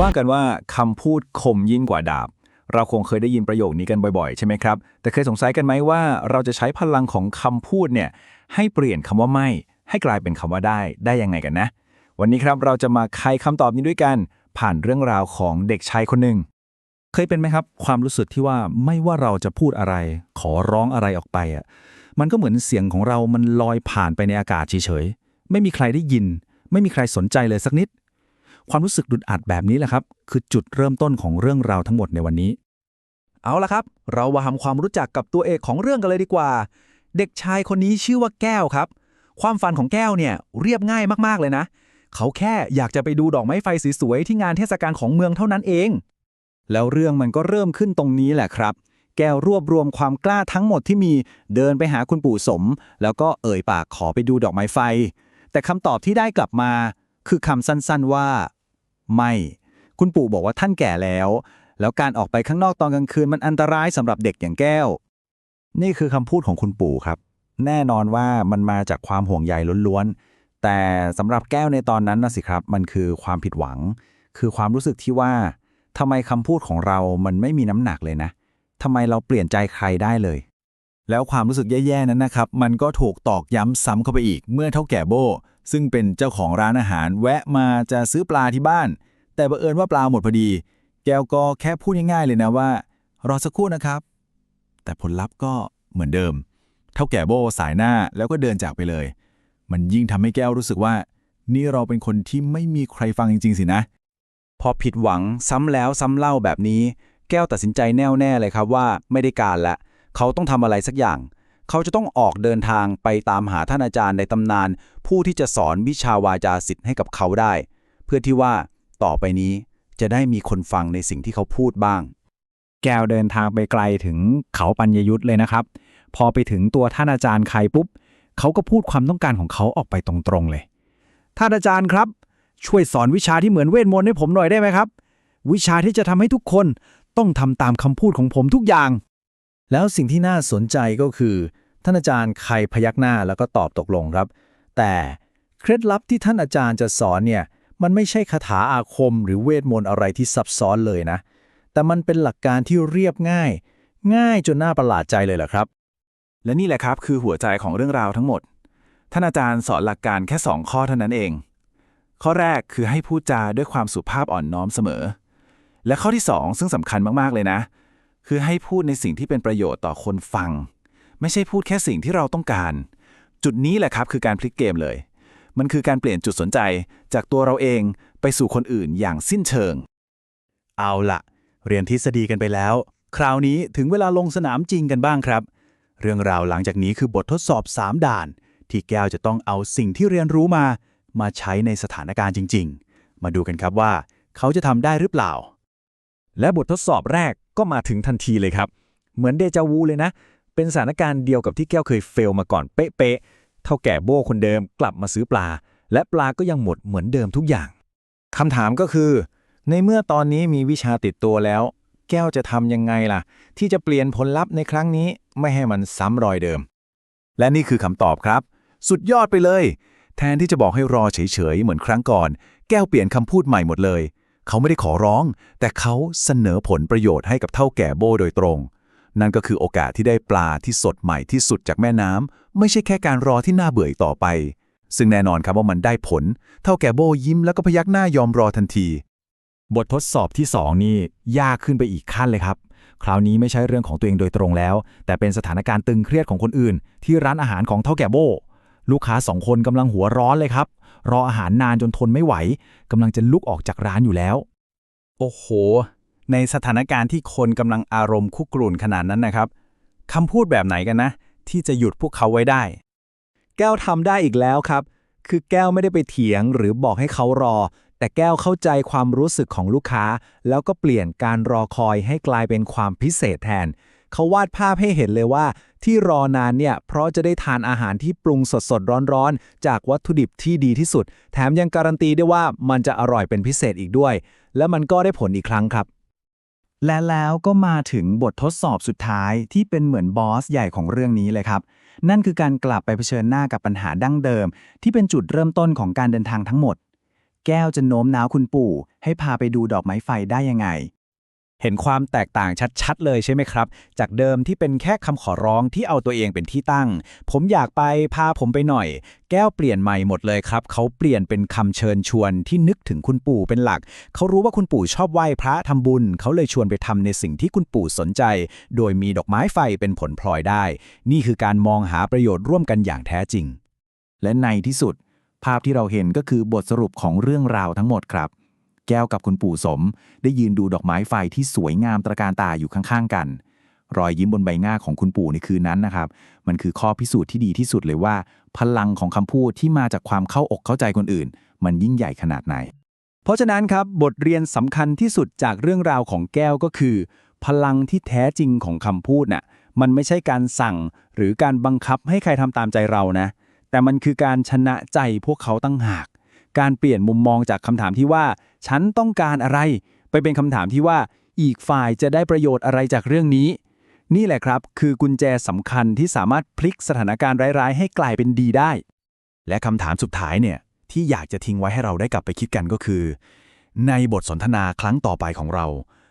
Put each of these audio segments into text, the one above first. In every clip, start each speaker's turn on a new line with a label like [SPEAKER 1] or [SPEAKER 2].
[SPEAKER 1] ว่ากันว่าคำพูดคมยิ่งกว่าดาบ เราคงเคยได้ยินประโยคนี้กันบ่อยๆ ใช่ไหมครับ แต่เคยสงสัยกันไหมว่าเราจะใช้พลังของคำพูดเนี่ยให้เปลี่ยนคำว่าไม่ ให้กลายเป็นคำว่าได้ได้ยังไงกันนะ วันนี้ครับเราจะมาไขคำตอบนี้ด้วยกัน ผ่านเรื่องราวของเด็กชายคนหนึ่ง
[SPEAKER 2] เคยเป็นไหมครับ ความรู้สึกที่ว่าไม่ว่าเราจะพูดอะไร ขอร้องอะไรออกไปอะมันก็เหมือนเสียงของเรามันลอยผ่านไปในอากาศเฉยๆไม่มีใครได้ยิน ไม่มีใครสนใจเลยสักนิด ความรู้สึกดุดอัดแบบนี้แหละครับ คือจุดเริ่มต้นของเรื่องราวทั้งหมดในวันนี้ เอาละครับ เรามาทำความรู้จักกับตัวเอกของเรื่องกันเลยดีกว่า เด็กชายคนนี้ชื่อว่าแก้วครับ ความฝันของแก้วเนี่ยเรียบง่ายมากๆเลยนะ เขาแค่อยากจะไปดูดอกไม้ไฟสวยๆที่งานเทศกาลของเมืองเท่านั้นเอง
[SPEAKER 1] แล้วเรื่องมันก็เริ่มขึ้นตรงนี้แหละครับ แก้วรวบรวมความกล้าทั้งหมดที่มีเดินไปหาคุณปู่สม แล้วก็เอ่ยปากขอไปดูดอกไม้ไฟ แต่คำตอบที่ได้กลับมา คือคำสั้นๆว่า ไม่ คุณปู่บอกว่าท่านแก่แล้ว แล้วการออกไปข้างนอกตอนกลางคืนมันอันตรายสำหรับเด็กอย่างแก้ว นี่คือคำพูดของคุณปู่ครับ แน่นอนว่ามันมาจากความห่วงใยล้วนๆ แต่สำหรับแก้วในตอนนั้นนะสิครับ มันคือความผิดหวัง คือความรู้สึกที่ว่าทำไมคำพูดของเรามันไม่มีน้ำหนักเลยนะทำไมเราเปลี่ยนใจใครได้เลย แล้วความรู้สึกแย่ๆนั้นนะครับ มันก็ถูกตอกย้ำซ้ำเข้าไปอีกเมื่อเท่าแก่โบ ซึ่งเป็นเจ้าของร้านอาหารแวะมาจะซื้อปลาที่บ้าน แต่บังเอิญว่าปลาหมดพอดี แก้วก็แค่พูดง่ายๆเลยนะว่า รอสักครู่นะครับ แต่ผลลัพธ์ก็เหมือนเดิม เท่าแก่โบสายหน้าแล้วก็เดินจากไปเลย มันยิ่งทำให้แก้วรู้สึกว่า นี่เราเป็นคนที่ไม่มีใครฟังจริงๆสินะ พอผิดหวังซ้ำแล้วซ้ำเล่าแบบนี้ แก้วตัดสินใจแน่วแน่เลยครับว่าไม่ได้การละ เขาต้องทำอะไรสักอย่าง เขาจะต้องออกเดินทางไปตามหาท่านอาจารย์ในตำนาน ผู้ที่จะสอนวิชาวาจาศิษย์ให้กับเขาได้ เพื่อที่ว่าต่อไปนี้จะได้มีคนฟังในสิ่งที่เขาพูดบ้าง
[SPEAKER 2] แก้วเดินทางไปไกลถึงเขาปัญญยุทธเลยนะครับ พอไปถึงตัวท่านอาจารย์ใครปุ๊บเขาก็พูดความต้องการของเขาออกไปตรงๆเลย ท่านอาจารย์ครับ ช่วยสอนวิชาที่เหมือนเวทมนต์ให้ผมหน่อยได้ไหมครับ วิชาที่จะทำให้ทุกคนต้องทำตามคำพูดของผมทุกอย่าง แล้วสิ่งที่น่าสนใจก็คือ ท่านอาจารย์ใครพยักหน้าแล้วก็ตอบตกลงครับ แต่เคล็ดลับที่ท่านอาจารย์จะสอนเนี่ยมันไม่ใช่คาถาอาคมหรือเวทมนต์อะไรที่ซับซ้อนเลยนะ แต่มันเป็นหลักการที่เรียบง่าย ง่ายจนน่าประหลาดใจเลยแหละครับ
[SPEAKER 1] และนี่แหละครับคือหัวใจของเรื่องราวทั้งหมด ท่านอาจารย์สอนหลักการแค่ 2 ข้อเท่านั้นเอง ข้อแรกคือให้พูดจาด้วยความสุภาพอ่อนน้อมเสมอ และข้อที่ 2 ซึ่งสำคัญมากๆเลยนะ คือให้พูดในสิ่งที่เป็นประโยชน์ต่อคนฟัง ไม่ใช่พูดแค่สิ่งที่เราต้องการ จุดนี้แหละครับคือการพลิกเกมเลย มันคือการเปลี่ยนจุดสนใจจากตัวเราเองไปสู่คนอื่นอย่างสิ้นเชิง
[SPEAKER 2] เอาละเรียนทฤษฎีกันไปแล้ว คราวนี้ถึงเวลาลงสนามจริงกันบ้างครับ เรื่องราวหลังจากนี้คือบททดสอบ 3 ด่าน ที่แก้วจะต้องเอาสิ่งที่เรียนรู้มา มาใช้ในสถานการณ์จริง ๆ มาดูกันครับว่า เขาจะทำได้หรือเปล่า และบททดสอบแรก ก็มาถึงทันทีเลยครับ เหมือนเดจาวูเลยนะ เป็นสถานการณ์เดียวกับที่แก้วเคยเฟลมาก่อนเป๊ะๆเท่าแก่โบ้คนเดิมกลับมาซื้อปลา และปลาก็ยังหมดเหมือนเดิมทุกอย่าง
[SPEAKER 1] คำถามก็คือ ในเมื่อตอนนี้มีวิชาติดตัวแล้ว แก้วจะทำยังไงล่ะ ที่จะเปลี่ยนผลลัพธ์ในครั้งนี้ไม่ให้มันซ้ำรอยเดิม และนี่คือคำตอบครับ สุดยอดไปเลย แทนที่จะบอกให้รอเฉยๆเหมือนครั้งก่อน แก้วเปลี่ยนคำพูดใหม่หมดเลย เขาไม่ได้ขอร้อง แต่เขาเสนอผลประโยชน์ให้กับเท่าแก่โบโดยตรง นั่นก็คือโอกาสที่ได้ปลาที่สดใหม่ที่สุดจากแม่น้ำไม่ใช่แค่การรอที่น่าเบื่ออีกต่อไป ซึ่งแน่นอนครับว่ามันได้ผล เท่าแก่โบยิ้มแล้วก็พยักหน้ายอมรอทันที
[SPEAKER 2] บททดสอบที่ 2 นี่ยากขึ้นไปอีกขั้นเลยครับ คราวนี้ไม่ใช่เรื่องของตัวเองโดยตรงแล้ว แต่เป็นสถานการณ์ตึงเครียดของคนอื่น ที่ร้านอาหารของเท่าแก่โบลูกค้าสองคนกำลังหัวร้อนเลยครับ รออาหารนานจนทนไม่ไหวกำลังจะลุกออกจากร้านอยู่แล้ว
[SPEAKER 1] โอ้โห ในสถานการณ์ที่คนกำลังอารมณ์คุกรุ่นขนาดนั้นนะครับคำพูดแบบไหนกันนะ ที่จะหยุดพวกเขาไว้ได้ แก้วทำได้อีกแล้วครับ คือแก้วไม่ได้ไปเถียงหรือบอกให้เขารอ แต่แก้วเข้าใจความรู้สึกของลูกค้า แล้วก็เปลี่ยนการรอคอยให้กลายเป็นความพิเศษแทน เขาวาดภาพให้เห็นเลยว่า ที่รอนานเนี่ยเพราะจะได้ทานอาหารที่ปรุงสดๆร้อนๆ จากวัตถุดิบที่ดีที่สุด แถมยังการันตีได้ว่ามันจะอร่อยเป็นพิเศษอีกด้วย และมันก็ได้ผลอีกครั้งครับ และแล้วก็มาถึงบททดสอบสุดท้ายที่เป็นเหมือนบอสใหญ่ของเรื่องนี้เลยครับ นั่นคือการกลับไปเผชิญหน้ากับปัญหาดั้งเดิม ที่เป็นจุดเริ่มต้นของการเดินทางทั้งหมด แก้วจะโน้มน้าวคุณปู่ ให้พาไปดูดอกไม้ไฟได้ยังไง
[SPEAKER 2] เห็นความแตกต่างชัดๆ เลยใช่ไหมครับ จากเดิมที่เป็นแค่คำขอร้องที่เอาตัวเองเป็นที่ตั้ง ผมอยากไปพาผมไปหน่อย แก้วเปลี่ยนใหม่หมดเลยครับ เขาเปลี่ยนเป็นคำเชิญชวนที่นึกถึงคุณปู่เป็นหลัก เขารู้ว่าคุณปู่ชอบไหว้พระทำบุญ เขาเลยชวนไปทำในสิ่งที่คุณปู่สนใจ โดยมีดอกไม้ไฟเป็นผลพลอยได้ นี่คือการมองหาประโยชน์ร่วมกันอย่างแท้จริง
[SPEAKER 1] และในที่สุด ภาพที่เราเห็นก็คือบทสรุปของเรื่องราวทั้งหมดครับ แก้วกับคุณปู่สม ได้ยืนดูดอกไม้ไฟที่สวยงามตระการตาอยู่ข้างๆกัน รอยยิ้มบนใบหน้าของคุณปู่ในคืนนั้นนะครับ มันคือข้อพิสูจน์ที่ดีที่สุดเลยว่า พลังของคำพูดที่มาจากความเข้าอกเข้าใจคนอื่น มันยิ่งใหญ่ขนาดไหน
[SPEAKER 2] เพราะฉะนั้นครับบทเรียนสำคัญที่สุดจากเรื่องราวของแก้วก็คือ พลังที่แท้จริงของคำพูดน่ะมันไม่ใช่การสั่งหรือการบังคับให้ใครทำตามใจเรานะ แต่มันคือการชนะใจพวกเขาตั้งหาก การเปลี่ยนมุมมองจากคำถามที่ว่า ฉันต้องการอะไร ไปเป็นคำถามที่ว่าอีกฝ่ายจะได้ประโยชน์อะไรจากเรื่องนี้ นี่แหละครับ คือกุญแจสำคัญที่สามารถพลิกสถานการณ์ร้ายๆ ให้กลายเป็นดีได้
[SPEAKER 3] และคำถามสุดท้ายเนี่ยที่อยากจะทิ้งไว้ให้เราได้กลับไปคิดกันก็คือ ในบทสนทนาครั้งต่อไปของเรา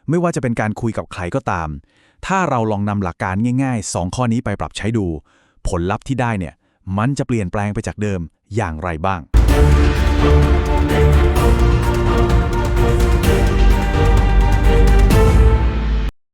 [SPEAKER 3] ไม่ว่าจะเป็นการคุยกับใครก็ตาม ถ้าเราลองนำหลักการง่ายๆ 2 ข้อนี้ไปปรับใช้ดู ผลลัพธ์ที่ได้เนี่ยมันจะเปลี่ยนแปลงไปจากเดิมอย่างไรบ้าง Thank you